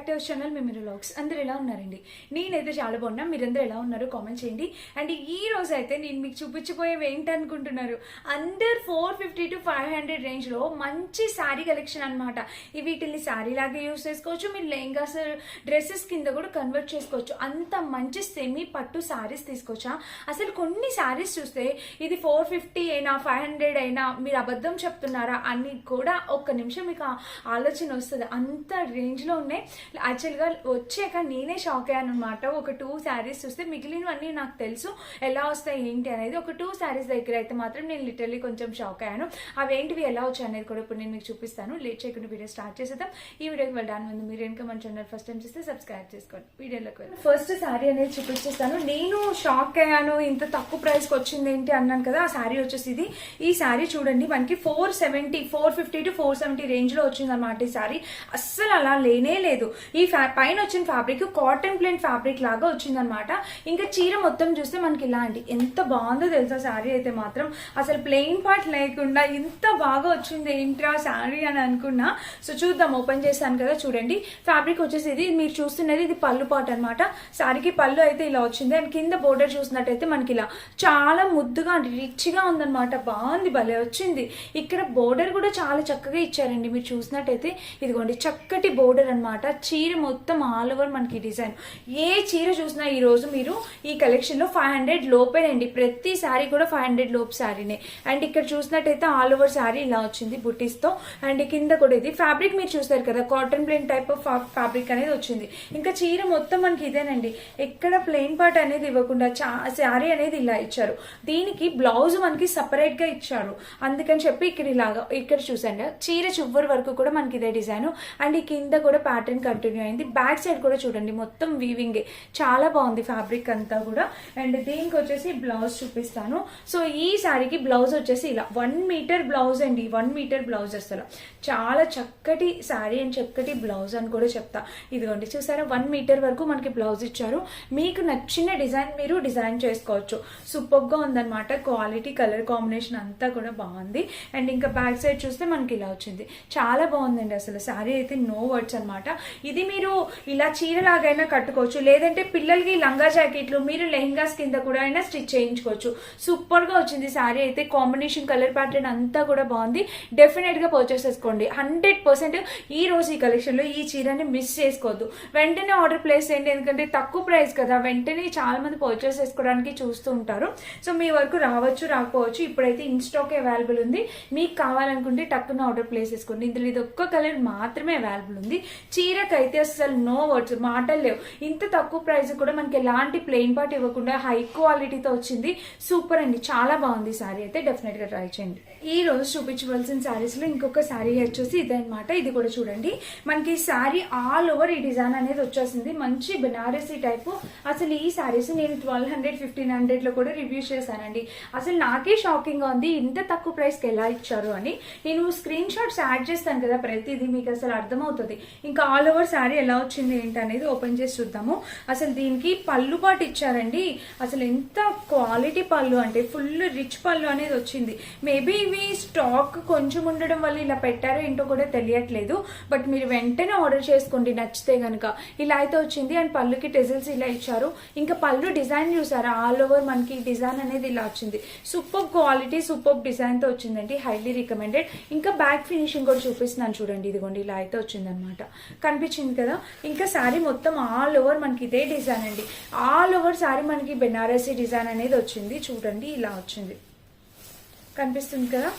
Back to channel మేము మీరు logs అందరూ ఎలా ఉన్నారండి? నేనైతే చాలా బాగున్నా. మీరందరూ ఎలా ఉన్నారు కామెంట్ చేయండి. అండ్ ఈ రోజు అయితే నేను మీకు చూపించిపోయేవి ఏంటనుకుంటున్నారు? Under four fifty to five hundred రేంజ్లో మంచి శారీ కలెక్షన్ అనమాట వీటిని శారీ లాగా యూస్ చేసుకోవచ్చు. మీరు లెహంగాస్ డ్రెస్సెస్ కింద కూడా కన్వర్ట్ చేసుకోవచ్చు. అంత మంచి సెమీ పట్టు శారీస్ తీసుకోవచ్చా? అసలు కొన్ని శారీస్ చూస్తే ఇది ఫోర్ ఫిఫ్టీ అయినా ఫైవ్ హండ్రెడ్ అయినా మీరు అబద్ధం చెప్తున్నారా అని కూడా ఒక్క నిమిషం మీకు ఆలోచన వస్తుంది. అంత రేంజ్లో ఉన్నాయి. యాక్చువల్గా వచ్చాక నేనే షాక్ అయ్యాను అనమాట ఒక టూ శారీస్ చూస్తే మిగిలినవన్నీ నాకు తెలుసు. ఎలా వస్తాయి ఏంటి అనేది ఒక టూ శారీస్ దగ్గర అయితే మాత్రం నేను లిటర్లీ కొంచెం షాక్ అయ్యాను. అవేంటివి ఎలా వచ్చాయి అనేది కూడా ఇప్పుడు నేను మీకు చూపిస్తాను. లేట్ చేయకుండా వీడియో స్టార్ట్ చేసేద్దాం. ఈ వీడియోకి వెళ్ళడానికి ముందు మీరు ఇంకా మన ఛానల్ ఫస్ట్ టైం చూస్తే సబ్స్క్రైబ్ చేసుకోండి. వీడియోలోకి వెళ్ళి ఫస్ట్ శారీ అనేది చూపించేస్తాను నేను షాక్ అయ్యాను. ఇంత తక్కువ ప్రైస్కి వచ్చింది ఏంటి అన్నాను కదా ఆ శారీ వచ్చేసి ఇది ఈ శారీ చూడండి మనకి four seventy four fifty to four seventy రేంజ్లో వచ్చింది అనమాట ఈ శారీ అస్సలు అలా లేనే లేదు. ఈ ఫ్యా పైన వచ్చిన ఫ్యాబ్రిక్ కాటన్ ప్లేన్ ఫ్యాబ్రిక్ లాగా వచ్చిందనమాట ఇంకా చీర మొత్తం చూస్తే మనకి ఇలాంటి ఎంత బాగుందో తెలుసా శారీ అయితే మాత్రం. అసలు ప్లెయిన్ పార్ట్ లేకుండా ఇంత బాగా వచ్చింది ఏంట్రా శారీ అని అనుకున్నా. సో చూద్దాం ఓపెన్ చేశాను కదా చూడండి. ఫ్యాబ్రిక్ వచ్చేసి ఇది మీరు చూస్తున్నది ఇది పళ్ళు పాట్ అనమాట శారీకి పళ్ళు అయితే ఇలా వచ్చింది. అండ్ కింద బోర్డర్ చూసినట్టయితే మనకి ఇలా చాలా ముద్దుగా రిచ్గా ఉందన్నమాట. బాగుంది భలే వచ్చింది. ఇక్కడ బోర్డర్ కూడా చాలా చక్కగా ఇచ్చారండి. మీరు చూసినట్టయితే ఇదిగోండి చక్కటి బోర్డర్ అన్నమాట. చీర మొత్తం ఆల్ ఓవర్ మనకి డిజైన్. ఏ చీర చూసినా ఈ రోజు మీరు ఈ కలెక్షన్లో ఫైవ్ హండ్రెడ్ లోపేనండి. ప్రతి శారీ కూడా ఫైవ్ హండ్రెడ్ లోపు శారీనే. అండ్ ఇక్కడ చూసినట్టయితే ఆల్ ఓవర్ శారీ ఇలా వచ్చింది బుటీస్తో. అండ్ కింద కూడా ఇది ఫ్యాబ్రిక్ మీరు చూస్తారు కదా cotton plain type of fabric అనేది వచ్చింది. ఇంకా చీర మొత్తం మనకి ఇదేనండి. ఎక్కడ ప్లెయిన్ పార్ట్ అనేది ఇవ్వకుండా శారీ అనేది ఇలా ఇచ్చారు. దీనికి బ్లౌజ్ మనకి సపరేట్గా ఇచ్చారు. అందుకని చెప్పి ఇక్కడ ఇలాగా ఇక్కడ చూసండి చీర చివరి వరకు కూడా మనకి ఇదే డిజైన్. అండ్ ఈ కింద కూడా ప్యాటర్న్ కంటిన్యూ అయింది. బ్యాక్ సైడ్ కూడా చూడండి. మొత్తం వీవింగే చాలా బాగుంది ఫ్యాబ్రిక్ అంతా కూడా. అండ్ దీనికి వచ్చేసి బ్లౌజ్ చూపిస్తాను. సో ఈ శారీకి బ్లౌజ్ వచ్చేసి ఇలా వన్ మీటర్ బ్లౌజ్ అండి. వన్ మీటర్ బ్లౌజ్ అసలు. చాలా చక్కటి శారీ అని చక్కటి బ్లౌజ్ అని కూడా చెప్తా. ఇదిగోండి చూసారా? వన్ మీటర్ వరకు మనకి బ్లౌజ్ ఇచ్చారు. మీకు నచ్చిన డిజైన్ మీరు డిజైన్ చేసుకోవచ్చు. సూపర్గా ఉందన్నమాట. క్వాలిటీ కలర్ కాంబినేషన్ అంతా కూడా బాగుంది. అండ్ ఇంకా బ్యాక్ సైడ్ చూస్తే మనకి ఇలా వచ్చింది. చాలా బాగుందండి అసలు. శారీ అయితే నో వర్డ్స్ అనమాట ఇది మీరు ఇలా చీరలాగైనా కట్టుకోవచ్చు. లేదంటే పిల్లలకి లంగా జాకెట్లు మీరు లెహంగాస్ కింద కూడా అయినా స్టిచ్ చేయించుకోవచ్చు. సూపర్గా వచ్చింది శారీ అయితే కాంబినేషన్ కలర్ ప్యాటర్న్ అంతా కూడా బాగుంది. డెఫినెట్గా పర్చేస్ చేసుకోండి. హండ్రెడ్ పర్సెంట్ ఈ రోజు ఈ కలెక్షన్లో ఈ చీరని మిస్ చేసుకోవద్దు. వెంటనే ఆర్డర్ ప్లేస్ చేయండి. ఎందుకంటే తక్కువ ప్రైస్ కదా. వెంటనే చాలా మంది పర్చేస్ చేసుకోవడానికి చూస్తూ ఉంటారు. సో మీ వరకు రావచ్చు రాకపోవచ్చు. ఇప్పుడైతే ఇన్స్టాక్ అవైలబుల్ ఉంది. మీకు కావాలనుకుంటే టక్కున ఆర్డర్ ప్లేస్ చేసుకోండి. ఇందులో ఇది ఒక్క కలర్ మాత్రమే అవైలబుల్ ఉంది. చీర అయితే అసలు నో వర్డ్స్ మాటలు లేవు. ఇంత తక్కువ ప్రైస్ కూడా మనకి ఎలాంటి ప్లెయిన్ పార్ట్ ఇవ్వకుండా హై క్వాలిటీతో వచ్చింది. సూపర్ అండి. చాలా బాగుంది సారీ అయితే. డెఫినెట్గా ట్రై చేయండి. ఈ రోజు చూపించవలసిన సారీస్లో ఇంకొక శారీ వచ్చేసి ఇదనమాట ఇది కూడా చూడండి. మనకి శారీ ఆల్ ఓవర్ ఈ డిజైన్ అనేది వచ్చేసింది. మంచి బెనారసీ టైపు అసలు ఈ సారీస్ నేను ట్వెల్వ్ హండ్రెడ్ ఫిఫ్టీన్ హండ్రెడ్లో కూడా రివ్యూ చేశానండి. అసలు నాకే షాకింగ్గా ఉంది. ఇంత తక్కువ ప్రైస్కి ఎలా ఇచ్చారు అని. నేను స్క్రీన్ షాట్స్ యాడ్ చేస్తాను కదా ప్రతిదీ మీకు అసలు అర్థమవుతుంది. ఇంకా ఆల్ ఓవర్ శారీ ఎలా వచ్చింది ఏంటి అనేది ఓపెన్ చేసి చూద్దాము. అసలు దీనికి పళ్ళు పాటు ఇచ్చారండి. అసలు ఎంత క్వాలిటీ పళ్ళు అంటే ఫుల్ రిచ్ పళ్ళు అనేది వచ్చింది. మేబీ ఇవి స్టాక్ కొంచెం ఉండడం వల్ల ఇలా పెట్టారో ఏంటో కూడా తెలియట్లేదు. బట్ మీరు వెంటనే ఆర్డర్ చేసుకోండి నచ్చితే గనక. ఇలా అయితే వచ్చింది అండ్ పళ్ళుకి టెజిల్స్ ఇలా ఇచ్చారు. ఇంకా పళ్ళు డిజైన్ చూసారా? ఆల్ ఓవర్ మనకి డిజైన్ అనేది ఇలా వచ్చింది. సూపర్ క్వాలిటీ సూపర్ డిజైన్తో వచ్చిందండి. హైలీ రికమెండెడ్ ఇంకా బ్యాక్ ఫినిషింగ్ కూడా చూపిస్తున్నాను చూడండి. ఇదిగోండి ఇలా అయితే వచ్చిందనమాట. అనమాట కనిపించింది కదా. ఇంకా శారీ మొత్తం ఆల్ ఓవర్ మనకి ఇదే డిజైన్ అండి. ఆల్ ఓవర్ శారీ మనకి బెనారసీ డిజైన్ అనేది వచ్చింది. చూడండి ఇలా వచ్చింది. కనిపిస్తుంది కదా?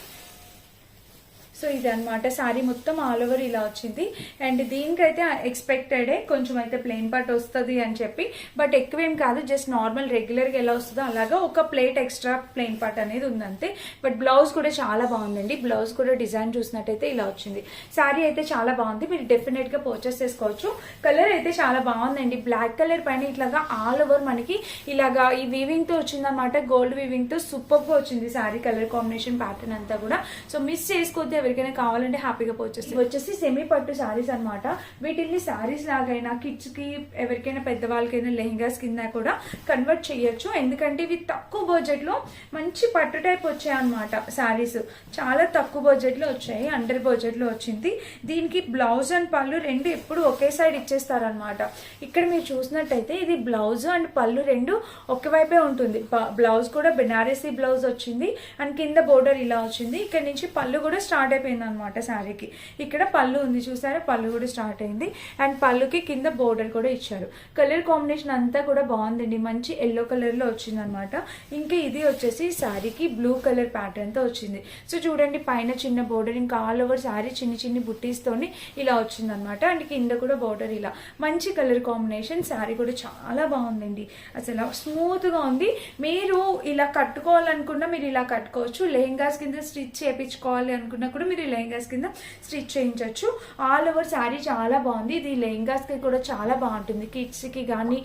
సో ఇది అనమాట శారీ మొత్తం ఆల్ ఓవర్ ఇలా వచ్చింది. అండ్ దీనికైతే ఎక్స్పెక్టెడే కొంచెం అయితే ప్లెయిన్ పట్ వస్తుంది అని చెప్పి. బట్ ఎక్కువేం కాదు జస్ట్ నార్మల్ రెగ్యులర్గా ఎలా వస్తుందో అలాగా ఒక ప్లేట్ ఎక్స్ట్రా ప్లెయిన్ పట్ అనేది ఉందంతే. బట్ బ్లౌజ్ కూడా చాలా బాగుందండి. బ్లౌజ్ కూడా డిజైన్ చూసినట్టయితే ఇలా వచ్చింది. శారీ అయితే చాలా బాగుంది. మీరు డెఫినెట్గా పర్చేస్ చేసుకోవచ్చు. కలర్ అయితే చాలా బాగుందండి. బ్లాక్ కలర్ పైన ఇట్లాగా ఆల్ ఓవర్ మనకి ఇలాగా ఈ వీవింగ్తో వచ్చిందన్నమాట. గోల్డ్ వీవింగ్తో సూపర్గా వచ్చింది శారీ కలర్ కాంబినేషన్ ప్యాటర్న్ అంతా కూడా. సో మిస్ చేసుకోవద్దు ఎవరికైనా కావాలంటే హ్యాపీగా పర్చేస్ వచ్చేసి సెమీ పట్టు శారీస్ అన్నమాట. వీటిని శారీస్ లాగైనా కిడ్స్కి ఎవరికైనా పెద్దవాళ్ళకైనా లెహంగాస్ కింద కూడా కన్వర్ట్ చేయొచ్చు. ఎందుకంటే ఇవి తక్కువ బడ్జెట్లో మంచి పట్టు టైప్ వచ్చాయన్నమాట శారీస్ చాలా తక్కువ బడ్జెట్లో వచ్చాయి అండర్ బడ్జెట్లో వచ్చింది. దీనికి బ్లౌజ్ అండ్ పళ్ళు రెండు ఎప్పుడు ఒకే సైడ్ ఇచ్చేస్తారనమాట ఇక్కడ మీరు చూసినట్టయితే ఇది బ్లౌజ్ అండ్ పళ్ళు రెండు ఒకవైపే ఉంటుంది. బ్లౌజ్ కూడా బెనారసీ బ్లౌజ్ వచ్చింది. అండ్ కింద బోర్డర్ ఇలా వచ్చింది. ఇక్కడ నుంచి పళ్ళు కూడా స్టార్ట్ అయిపోయింది అనమాట శారీకి. ఇక్కడ పళ్ళు ఉంది చూసారా? పళ్ళు కూడా స్టార్ట్ అయింది. అండ్ పళ్ళుకి కింద బోర్డర్ కూడా ఇచ్చారు. కలర్ కాంబినేషన్ అంతా కూడా బాగుందండి. మంచి ఎల్లో కలర్లో వచ్చింది అనమాట ఇంకా ఇది వచ్చేసి శారీకి బ్లూ కలర్ ప్యాటర్న్తో వచ్చింది. సో చూడండి పైన చిన్న బోర్డర్ ఇంకా ఆల్ ఓవర్ శారీ చిన్ని చిన్ని బుట్టీస్తోని ఇలా వచ్చింది అనమాట అండ్ కింద కూడా బోర్డర్ ఇలా. మంచి కలర్ కాంబినేషన్. శారీ కూడా చాలా బాగుందండి. అసలు స్మూత్గా ఉంది. మీరు ఇలా కట్టుకోవాలనుకున్నా మీరు ఇలా కట్టుకోవచ్చు. లెహంగాస్ కింద స్టిచ్ చేయించుకోవాలి అనుకున్నా కూడా మీరు లెహంగాస్ కింద స్టిచ్ చేయించవచ్చు ఆల్ ఓవర్ శారీ చాలా బాగుంది. ఇది లెహంగాస్కి కూడా చాలా బాగుంటుంది. కిడ్స్కి కానీ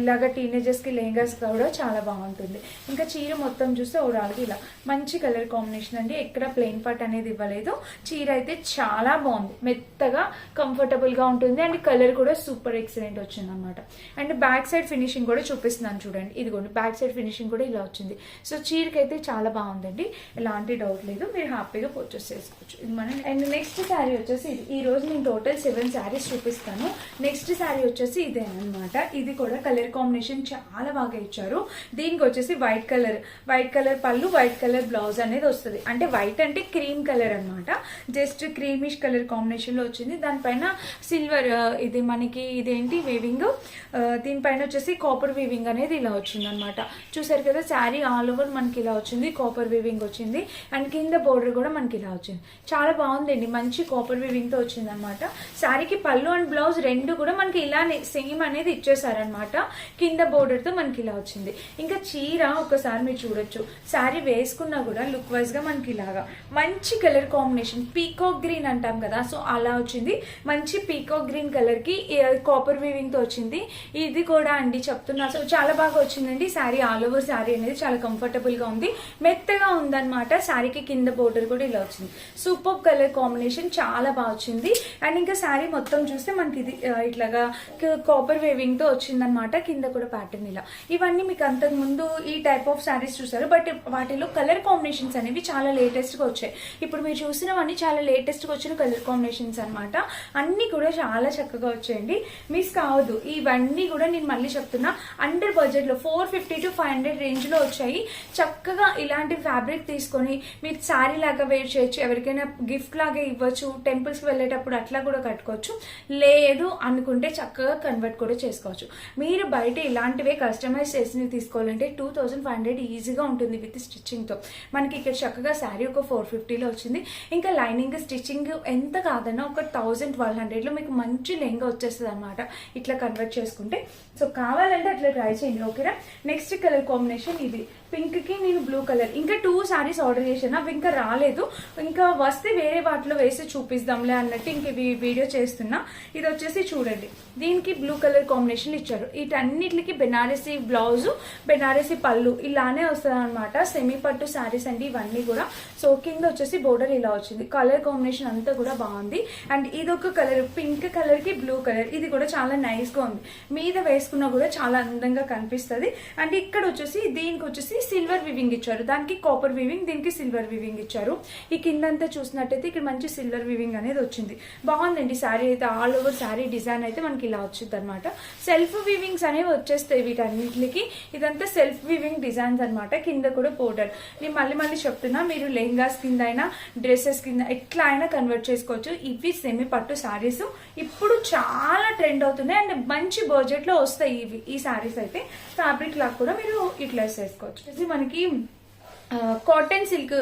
ఇలాగ టీనేజర్స్కి లెహంగాస్ కూడా చాలా బాగుంటుంది. ఇంకా చీర మొత్తం చూస్తే ఓవరాల్గా ఇలా మంచి కలర్ కాంబినేషన్ అండి. ఎక్కడ ప్లెయిన్ పట్ అనేది ఇవ్వలేదు. చీర అయితే చాలా బాగుంది. మెత్తగా కంఫర్టబుల్గా ఉంటుంది. అండ్ కలర్ కూడా సూపర్ ఎక్సలెంట్ వచ్చింది అనమాట అండ్ బ్యాక్ సైడ్ ఫినిషింగ్ కూడా చూపిస్తున్నాను చూడండి. ఇదిగోండి బ్యాక్ సైడ్ ఫినిషింగ్ కూడా ఇలా వచ్చింది. సో చీరకైతే చాలా బాగుందండి. ఎలాంటి డౌట్ లేదు. మీరు హ్యాపీగా పర్చేస్ చేసుకోవచ్చు. ఇది అండ్ నెక్స్ట్ శారీ వచ్చేసి ఇది. ఈ రోజు నేను టోటల్ సెవెన్ శారీస్ చూపిస్తాను. నెక్స్ట్ శారీ వచ్చేసి ఇదే అన్నమాట. ఇది కూడా కలర్ కాంబినేషన్ చాలా బాగా ఇచ్చారు. దీనికి వచ్చేసి white colour. White colour pallu white colour blouse అనేది వస్తుంది. అంటే వైట్ అంటే క్రీమ్ కలర్ అన్నమాట. జస్ట్ క్రీమిష్ కలర్ కాంబినేషన్లో వచ్చింది. దానిపైన సిల్వర్ ఇది మనకి ఇదేంటి? వీవింగ్ దీనిపైన వచ్చేసి కాపర్ వీవింగ్ అనేది ఇలా వచ్చింది అనమాట చూసారు కదా శారీ ఆల్ ఓవర్ మనకి ఇలా వచ్చింది. కాపర్ వీవింగ్ వచ్చింది. అండ్ కింద బోర్డర్ కూడా మనకి ఇలా వచ్చింది. చాలా బాగుందండి. మంచి కాపర్ వివింగ్తో తో శారీకి పళ్ళు అండ్ బ్లౌజ్ రెండు కూడా మనకి ఇలానే సేమ్ అనేది ఇచ్చేసారనమాట కింద బోర్డర్తో మనకి ఇలా వచ్చింది. ఇంకా చీర ఒకసారి మీరు చూడొచ్చు. శారీ వేసుకున్నా కూడా లుక్ వైజ్గా మనకి ఇలాగా. మంచి కలర్ కాంబినేషన్ పీకాక్ గ్రీన్ అంటాం కదా సో అలా వచ్చింది. మంచి పీకాక్ గ్రీన్ కలర్కి కాపర్ వీవింగ్తో వచ్చింది. ఇది కూడా అండి చెప్తున్నా. సో చాలా బాగా వచ్చిందండి. శారీ ఆల్ ఓవర్ శారీ అనేది చాలా కంఫర్టబుల్గా ఉంది. మెత్తగా ఉందన్నమాట. శారీకి కింద బోర్డర్ కూడా ఇలా వచ్చింది. సో సూపర్ కలర్ కాంబినేషన్ చాలా బాగా వచ్చింది. అండ్ ఇంకా శారీ మొత్తం చూస్తే మనకి ఇది ఇట్లాగా కాపర్ వేవింగ్తో వచ్చిందనమాట కింద కూడా ప్యాటర్న్ ఇలా. ఇవన్నీ మీకు అంతకు ముందు ఈ టైప్ ఆఫ్ శారీస్ చూసారు. బట్ వాటిలో కలర్ కాంబినేషన్స్ అనేవి చాలా లేటెస్ట్గా వచ్చాయి. ఇప్పుడు మీరు చూసినవన్నీ చాలా లేటెస్ట్గా వచ్చిన కలర్ కాంబినేషన్స్ అనమాట అన్ని కూడా చాలా చక్కగా వచ్చాయండి. మిస్ కావద్దు. ఇవన్నీ కూడా నేను మళ్ళీ చెప్తున్నా. అండర్ బడ్జెట్లో four fifty to five hundred రేంజ్లో వచ్చాయి. చక్కగా ఇలాంటి ఫ్యాబ్రిక్ తీసుకొని మీరు శారీ లాగా వేర్ చేయొచ్చు. ఎవరికైనా గిఫ్ట్ లాగే ఇవ్వచ్చు టెంపుల్స్కి వెళ్ళేటప్పుడు అట్లా కూడా కట్టుకోవచ్చు. లేదు అనుకుంటే చక్కగా కన్వర్ట్ కూడా చేసుకోవచ్చు. మీరు బయట ఇలాంటివే కస్టమైజ్ చేసినవి తీసుకోవాలంటే టూ థౌసండ్ ఫైవ్ హండ్రెడ్ ఈజీగా ఉంటుంది విత్ స్టిచ్చింగ్తో. మనకి ఇక్కడ చక్కగా శారీ ఒక ఫోర్ ఫిఫ్టీలో వచ్చింది. ఇంకా లైనింగ్ స్టిచ్చింగ్ ఎంత కాదన్నా ఒక థౌసండ్ ట్వెల్వ్ హండ్రెడ్లో మీకు మంచి లెంగా వచ్చేస్తుంది అనమాట ఇట్లా కన్వర్ట్ చేసుకుంటే. సో కావాలంటే అట్లా ట్రై చేయండి ఓకేనా? నెక్స్ట్ కలర్ కాంబినేషన్ ఇది. పింక్కి నేను బ్లూ కలర్. ఇంకా టూ శారీస్ ఆర్డర్ చేశాను. అవి ఇంకా రాలేదు. ఇంకా వస్తే వేరే వాటిలో వేసి చూపిస్తాంలే అన్నట్టు ఇంక ఇవి వీడియో చేస్తున్నా. ఇది వచ్చేసి చూడండి. దీనికి బ్లూ కలర్ కాంబినేషన్ ఇచ్చారు. వీటన్నిటికి బెనారసీ బ్లౌజ్ బెనారసీ పళ్ళు ఇలానే వస్తుంది అనమాట సెమీ పట్టు శారీస్ అండి ఇవన్నీ కూడా. సో కింద వచ్చేసి బోర్డర్ ఇలా వచ్చింది. కలర్ కాంబినేషన్ అంతా కూడా బాగుంది. అండ్ ఇది ఒక కలర్ పింక్ కలర్కి బ్లూ కలర్ ఇది కూడా చాలా నైస్గా ఉంది. మీద వేసుకున్నా కూడా చాలా అందంగా కనిపిస్తుంది. అండ్ ఇక్కడ వచ్చేసి దీనికి వచ్చేసి సిల్వర్ వివింగ్ ఇచ్చారు. దానికి కాపర్ వివింగ్ దీనికి సిల్వర్ వివింగ్ ఇచ్చారు. ఈ కిందంతా చూసినట్టయితే ఇక్కడ మంచి సిల్వర్ వివింగ్ అనేది వచ్చింది. బాగుందండి శారీ అయితే. ఆల్ ఓవర్ శారీ డిజైన్ అయితే మనకి ఇలా వచ్చింది అనమాట సెల్ఫ్ వివింగ్స్ అనేవి వచ్చేస్తాయి వీటన్నిటికి. ఇదంతా సెల్ఫ్ వివింగ్ డిజైన్స్ అన్నమాట. కింద కూడా బోర్డర్ నేను మళ్ళీ మళ్ళీ చెప్తున్నా మీరు లెహంగాస్ కింద అయినా డ్రెస్సెస్ కింద ఎట్లా అయినా కన్వర్ట్ చేసుకోవచ్చు. ఇవి సెమీ పట్టు శారీస్ ఇప్పుడు చాలా ట్రెండ్ అవుతున్నాయి. అండ్ మంచి బడ్జెట్లో వస్తాయి ఇవి ఈ శారీస్ అయితే. ఫ్యాబ్రిక్ లాగా కూడా మీరు యూటిలైజ్ చేసుకోవచ్చు. ఇది మనకి cotton silk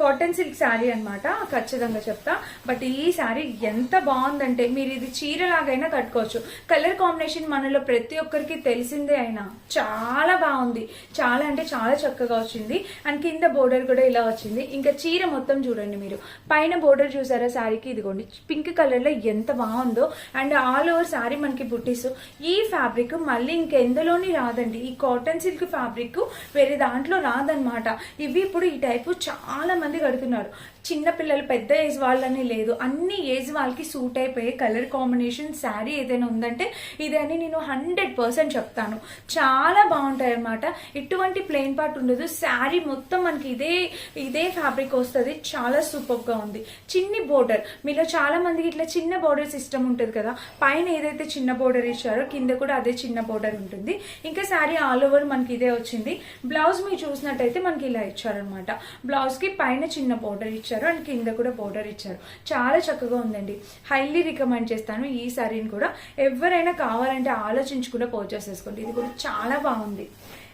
cotton silk sari అన్నమాట. ఖచ్చితంగా చెప్తా. బట్ ఈ శారీ ఎంత బాగుందంటే మీరు ఇది చీర లాగైనా కట్టుకోవచ్చు. కలర్ కాంబినేషన్ మనలో ప్రతి ఒక్కరికి తెలిసిందే అయినా చాలా బాగుంది. చాలా అంటే చాలా చక్కగా వచ్చింది. అండ్ కింద బోర్డర్ కూడా ఇలా వచ్చింది. ఇంకా చీర మొత్తం చూడండి మీరు. పైన బోర్డర్ చూసారా శారీకి ఇదిగోండి. పింక్ కలర్లో ఎంత బాగుందో. అండ్ ఆల్ ఓవర్ శారీ మనకి బుట్టీస్ ఈ ఫ్యాబ్రిక్ మళ్ళీ ఇంకెందులోని రాదండి. ఈ కాటన్ సిల్క్ ఫ్యాబ్రిక్ వేరే దాంట్లో రాదనమాట ఇవి ఇప్పుడు ఈ టైపు చాలా మంది కడుతున్నారు. చిన్నపిల్లలు పెద్ద ఏజ్ వాళ్ళని లేదు. అన్ని ఏజ్ వాళ్ళకి సూట్ అయిపోయే కలర్ కాంబినేషన్ శారీ ఏదైనా ఉందంటే ఇదని నేను హండ్రెడ్ పర్సెంట్ చెప్తాను. చాలా బాగుంటాయి అనమాట ఎటువంటి ప్లెయిన్ పార్ట్ ఉండదు. శారీ మొత్తం మనకి ఇదే ఇదే ఫ్యాబ్రిక్ వస్తుంది. చాలా సూపర్గా ఉంది. చిన్ని బోర్డర్ మీలో చాలా మందికి ఇట్లా చిన్న బోర్డర్ సిస్టమ్ ఉంటుంది కదా. పైన ఏదైతే చిన్న బోర్డర్ ఇచ్చారో కింద కూడా అదే చిన్న బోర్డర్ ఉంటుంది. ఇంకా శారీ ఆల్ ఓవర్ మనకి ఇదే వచ్చింది. బ్లౌజ్ మీరు చూసినట్టయితే మన మనకి ఇలా ఇచ్చారనమాట బ్లౌజ్కి పైన చిన్న బోర్డర్ ఇచ్చారు. అండ్ కింద కూడా బోర్డర్ ఇచ్చారు. చాలా చక్కగా ఉందండి. హైలీ రికమెండ్ చేస్తాను. ఈ శారీని కూడా ఎవరైనా కావాలంటే ఆలోచించకుండా పర్చేస్ చేసుకోండి. ఇది కూడా చాలా బాగుంది.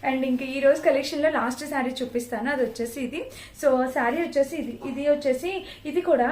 అండ్ ఇంకా ఈ రోజు కలెక్షన్లో లాస్ట్ శారీ చూపిస్తాను. అది వచ్చేసి ఇది. సో శారీ వచ్చేసి ఇది. ఇది వచ్చేసి ఇది కూడా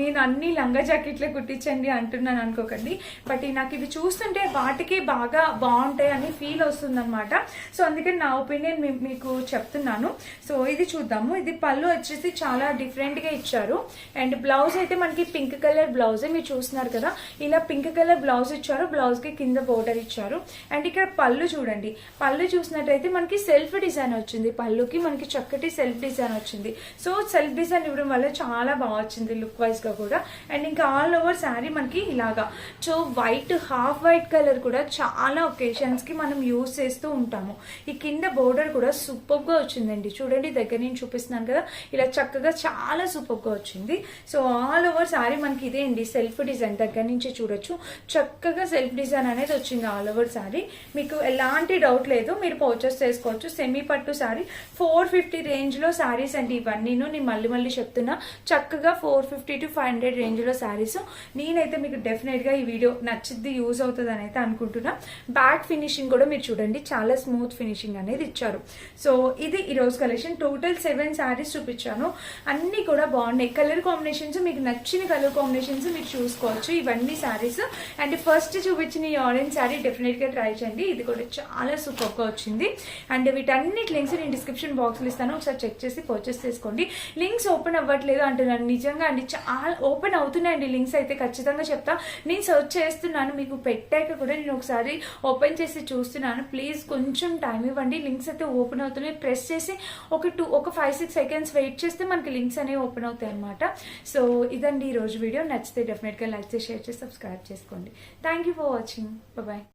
నేను అన్ని లంగా జాకెట్లే కుట్టించండి అంటున్నాను అనుకోకండి. బట్ నాకు ఇవి చూస్తుంటే వాటికి బాగా బాగుంటాయి అని ఫీల్ వస్తుంది అనమాట సో అందుకని నా ఒపీనియన్ మీకు చెప్తున్నాను. సో ఇది చూద్దాము. ఇది పళ్ళు వచ్చేసి చాలా డిఫరెంట్గా ఇచ్చారు. అండ్ బ్లౌజ్ అయితే మనకి పింక్ కలర్ బ్లౌజే మీరు చూస్తున్నారు కదా. ఇలా పింక్ కలర్ బ్లౌజ్ ఇచ్చారు. బ్లౌజ్కి కింద బోర్డర్ ఇచ్చారు. అండ్ ఇక్కడ పళ్ళు చూడండి. పళ్ళు చూసినట్టయితే మనకి సెల్ఫ్ డిజైన్ వచ్చింది. పళ్ళుకి మనకి చక్కటి సెల్ఫ్ డిజైన్ వచ్చింది. సో సెల్ఫ్ డిజైన్ ఇవ్వడం వల్ల చాలా బాగా వచ్చింది లుక్ వైజ్గా కూడా. అండ్ ఇంకా ఆల్ ఓవర్ శారీ మనకి ఇలాగా. So white half white colour కూడా చాలా ఒకేషన్స్కి మనం యూస్ చేస్తూ ఉంటాము. ఈ కింద బోర్డర్ కూడా సూపర్గా వచ్చిందండి. చూడండి దగ్గర నేను చూపిస్తున్నాను కదా. ఇలా చక్కగా చాలా సూపర్గా వచ్చింది. సో ఆల్ ఓవర్ శారీ మనకి ఇదే అండి. సెల్ఫ్ డిజైన్ దగ్గర నుంచి చూడొచ్చు. చక్కగా సెల్ఫ్ డిజైన్ అనేది వచ్చింది ఆల్ ఓవర్ శారీ. మీకు ఎలాంటి డౌట్ లేదు. మీరు పర్చేస్ చేసుకోవచ్చు. సెమీ పట్టు శారీ. ఫోర్ ఫిఫ్టీ రేంజ్లో శారీస్ అండి ఇవన్నీ నేను మళ్ళీ మళ్ళీ చెప్తున్నా. చక్కగా four fifty to five hundred రేంజ్లో శారీస్. నేనైతే మీకు డెఫినెట్గా ఈ వీడియో నచ్చిద్ది యూజ్ అవుతుంది అని అయితే అనుకుంటున్నా. బ్యాక్ ఫినిషింగ్ కూడా మీరు చూడండి చాలా స్మూత్ ఫినిషింగ్ అనేది ఇచ్చారు. సో ఇది ఈరోజు కలెక్షన్ టోటల్ సెవెన్ శారీస్ చూపించాను. అన్ని కూడా బాగున్నాయి. కలర్ కాంబినేషన్స్ మీకు నచ్చిన కలర్ కాంబినేషన్స్ మీరు చూసుకోవచ్చు. ఇవన్నీ శారీస్ అండ్ ఫస్ట్ చూపించిన ఈ ఆరెంజ్ శారీ డెఫినెట్గా ట్రై చేయండి. ఇది కూడా చాలా సూపర్గా వచ్చింది. అండ్ వీటన్నిటి లింక్స్ నేను డిస్క్రిప్షన్ బాక్స్లో ఇస్తాను. ఒకసారి చెక్ చేసి పర్చేస్ చేసుకోండి. లింక్స్ ఓపెన్ అవ్వట్లేదు అంటున్నాను. నిజంగా అండి చాలా ఓపెన్ అవుతున్నాయండి లింక్స్ అయితే ఖచ్చితంగా చెప్తా. నేను సర్చ్ చేస్తున్నాను మీకు పెట్టాక కూడా నేను ఒకసారి ఓపెన్ చేసి చూస్తున్నాను. ప్లీజ్ కొంచెం టైం ఇవ్వండి. లింక్స్ అయితే ఓపెన్ అవుతున్నాయి. ప్రెస్ చేసి ఒక టూ ఒక ఫైవ్ సిక్స్ సెకండ్స్ వెయిట్ చేస్తే మనకి లింక్స్ అనేవి ఓపెన్ అవుతాయి అనమాట సో ఇదండి ఈ రోజు వీడియో. నచ్చితే డెఫినెట్గా లైక్ చేసి షేర్ చేసి సబ్స్క్రైబ్ చేసుకోండి. Thank you for watching bye